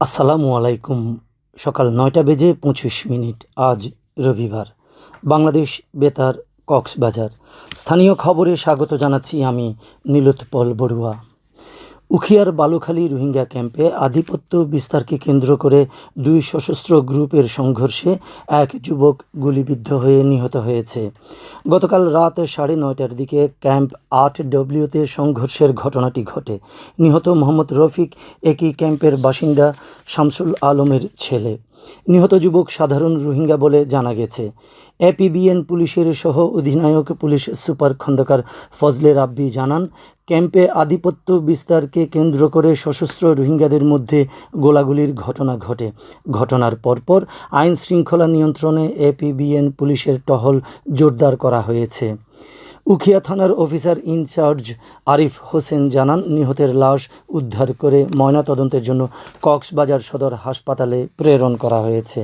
আসসালামু আলাইকুম। সকাল নয়টা বেজে পঁচিশ মিনিট আজ রবিবার। বাংলাদেশ বেতার কক্সবাজার। স্থানীয় খবরে স্বাগত জানাচ্ছি আমি নীলোৎপল বড়ুয়া। উখিয়ার বালুখালী রোহিঙ্গা ক্যাম্পে আধিপত্য বিস্তারকে কেন্দ্র করে দুই সশস্ত্র গ্রুপের সংঘর্ষে এক যুবক গুলিবিদ্ধ হয়ে নিহত হয়েছে। গতকাল রাত সাড়ে নয়টার দিকে ক্যাম্প আট ডব্লিউতে সংঘর্ষের ঘটনাটি ঘটে। নিহত মোহাম্মদ রফিক, একই ক্যাম্পের বাসিন্দা শামসুল আলমের ছেলে। নিহত যুবক সাধারণ রোহিঙ্গা বলে জানা গেছে। এপিবিএন পুলিশের সহ অধিনায়ক পুলিশ সুপার খন্দকার ফজলে রাব্বি জানান, ক্যাম্পে আধিপত্য বিস্তারকে কেন্দ্র করে সশস্ত্র রোহিঙ্গাদের মধ্যে গোলাগুলির ঘটনা ঘটে। ঘটনার পরপর আইন শৃঙ্খলা নিয়ন্ত্রণে এপিবিএন পুলিশের টহল জোরদার করা হয়েছে। উখিয়া থানার অফিসার ইনচার্জ আরিফ হোসেন জানান, নিহতের লাশ উদ্ধার করে ময়নাতদন্তের জন্য কক্সবাজার সদর হাসপাতালে প্রেরণ করা হয়েছে।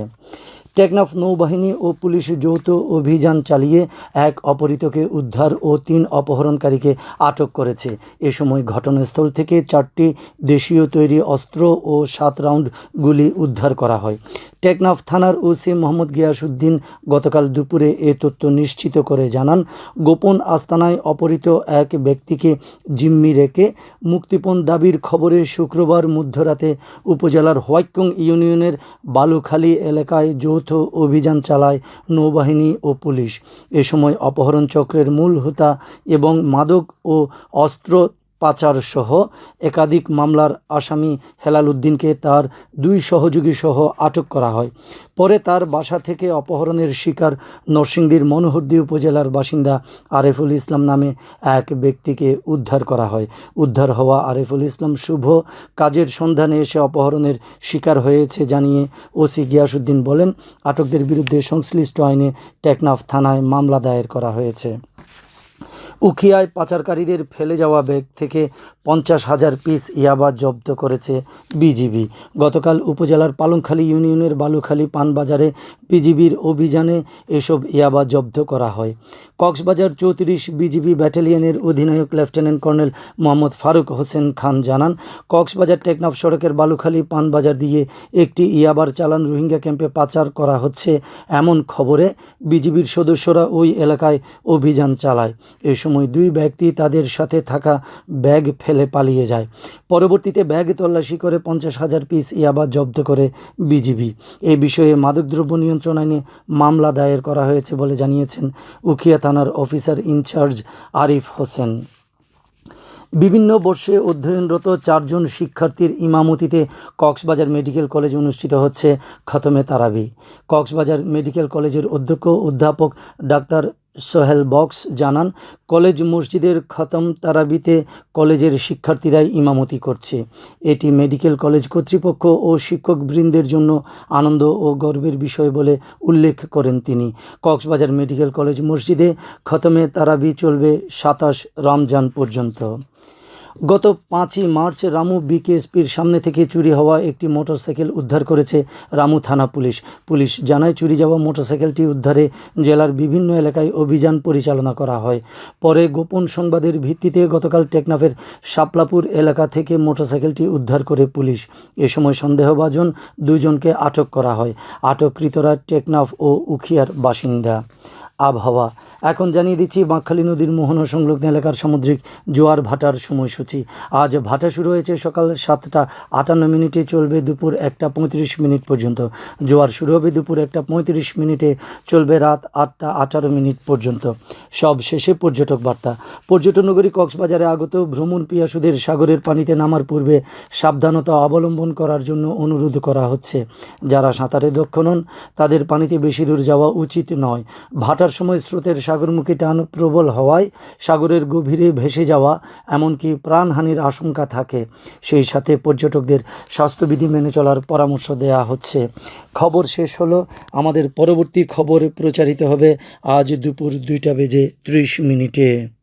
টেকনাফ নৌবাহিনী ও পুলিশ যৌথ অভিযান চালিয়ে এক অপহৃতকে উদ্ধার ও তিন অপহরণকারীকে আটক করেছে। এ সময় ঘটনাস্থল থেকে চারটি দেশীয় তৈরি অস্ত্র ও সাত রাউন্ড গুলি উদ্ধার করা হয়। টেকনাফ থানার ওসি মোহাম্মদ গিয়াসুদ্দিন গতকাল দুপুরে এ তথ্য নিশ্চিত করে জানান, গোপন আস্তানায় অপহৃত এক ব্যক্তিকে জিম্মি রেখে মুক্তিপণ দাবির খবরে শুক্রবার মধ্যরাতে উপজেলার হোয়াইকং ইউনিয়নের বালুখালী এলাকায় যৌথ অভিযান চালায় নৌবাহিনী ও পুলিশ। এ সময় অপহরণ চক্রের মূল হোতা এবং মাদক ও অস্ত্র পাচার সহ একাধিক মামলার আসামি হেলাল উদ্দিনকে তার দুই সহযোগী সহ আটক করা হয়। পরে তার বাসা থেকে অপহরণের শিকার নরসিংদীর মনোহরদী উপজেলার বাসিন্দা আরেফুল ইসলাম নামে এক ব্যক্তিকে উদ্ধার করা হয়। উদ্ধার হওয়া আরেফুল ইসলাম শুভ কাজের সন্ধানে এসে অপহরণের শিকার হয়েছে জানিয়ে ওসি গিয়াসুদ্দিন বলেন, আটকদের বিরুদ্ধে সংশ্লিষ্ট আইনে টেকনাফ থানায় মামলা দায়ের করা হয়েছে। উখিয়ায় পাচারকারীদের ফেলে যাওয়া ব্যাগ থেকে পঞ্চাশ হাজার পিস ইয়াবা জব্দ করেছে বিজিবি। গতকাল উপজেলার পালংখালী ইউনিয়নের বালুখালী পানবাজারে বিজিবির অভিযানে এসব ইয়াবা জব্দ করা হয়। কক্সবাজার চৌত্রিশ বিজিবি ব্যাটালিয়নের অধিনায়ক লেফটেন্যান্ট কর্নেল মোহাম্মদ ফারুক হোসেন খান জানান, কক্সবাজার টেকনাফ সড়কের বালুখালী পানবাজার দিয়ে একটি ইয়াবার চালান রোহিঙ্গা ক্যাম্পে পাচার করা হচ্ছে এমন খবরে বিজিবির সদস্যরা ওই এলাকায় অভিযান চালায়। এ সময় দুই ব্যক্তি তাদের সাথে থাকা ব্যাগ ফেলে পালিয়ে যায়। পরবর্তীতে ব্যাগ তল্লাশি করে পঞ্চাশ হাজার পিস ইয়াবা জব্দ করে বিজিবি। এ বিষয়ে মাদকদ্রব্য নিয়ন্ত্রণ আইনে মামলা দায়ের করা হয়েছে বলে জানিয়েছেন উখিয়া থানার অফিসার ইনচার্জ আরিফ হোসেন। বিভিন্ন বর্ষে অধ্যয়নরত চারজন শিক্ষার্থীর ইমামতিতে কক্সবাজার মেডিকেল কলেজ অনুষ্ঠিত হচ্ছে খতমে তারাবি। কক্সবাজার মেডিকেল কলেজের অধ্যক্ষ অধ্যাপক ডাক্তার সোহেল বক্স জানান, কলেজ মসজিদের খতম তারাবিতে কলেজের শিক্ষার্থীরাই ইমামতি করছে। এটি মেডিকেল কলেজ কর্তৃপক্ষ ও শিক্ষকবৃন্দের জন্য আনন্দ ও গর্বের বিষয় বলে উল্লেখ করেন তিনি। কক্সবাজার মেডিকেল কলেজ মসজিদে খতমে তারাবি চলবে সাতাশ রমজান পর্যন্ত। গত পাঁচই মার্চ রামু বিকেএসপির সামনে থেকে চুরি হওয়া একটি মোটরসাইকেল উদ্ধার করেছে রামু থানা পুলিশ। পুলিশ জানায়, চুরি যাওয়া মোটরসাইকেলটি উদ্ধারে জেলার বিভিন্ন এলাকায় অভিযান পরিচালনা করা হয়। পরে গোপন সংবাদের ভিত্তিতে গতকাল টেকনাফের শাপলাপুর এলাকা থেকে মোটরসাইকেলটি উদ্ধার করে পুলিশ। এ সময় সন্দেহভাজন দুইজনকে আটক করা হয়। আটককৃতরা টেকনাফ ও উখিয়ার বাসিন্দা। আবহাওয়া। এখন জানিয়ে দিচ্ছি, বাঁকখালী নদীর মোহনা সংলগ্ন এলাকার সামুদ্রিক জোয়ার ভাটার সময়সূচি। আজ ভাটা শুরু হয়েছে সকাল সাতটা আটান্ন মিনিটে, চলবে দুপুর একটা পঁয়ত্রিশ মিনিট পর্যন্ত। জোয়ার শুরু হবে দুপুর একটা পঁয়ত্রিশ মিনিটে, চলবে রাত আটটা আঠারো মিনিট পর্যন্ত। সব শেষে পর্যটক বার্তা। পর্যটন নগরী কক্সবাজারে আগত ভ্রমণ পিয়াসুদের সাগরের পানিতে নামার পূর্বে সাবধানতা অবলম্বন করার জন্য অনুরোধ করা হচ্ছে। যারা সাঁতারে দক্ষ নন, তাদের পানিতে বেশি দূর যাওয়া উচিত নয়। ভাটার সময় স্রোতের সাগরমুখী টান প্রবল হওয়ায় সাগরের গভীরে ভেসে যাওয়া এমনকি প্রাণহানির আশঙ্কা থাকে। সেই সাথে পর্যটকদের স্বাস্থ্যবিধি মেনে চলার পরামর্শ দেওয়া হচ্ছে। খবর শেষ হলো। আমাদের পরবর্তী খবর প্রচারিত হবে আজ দুপুর দুইটা বেজে ত্রিশ মিনিটে।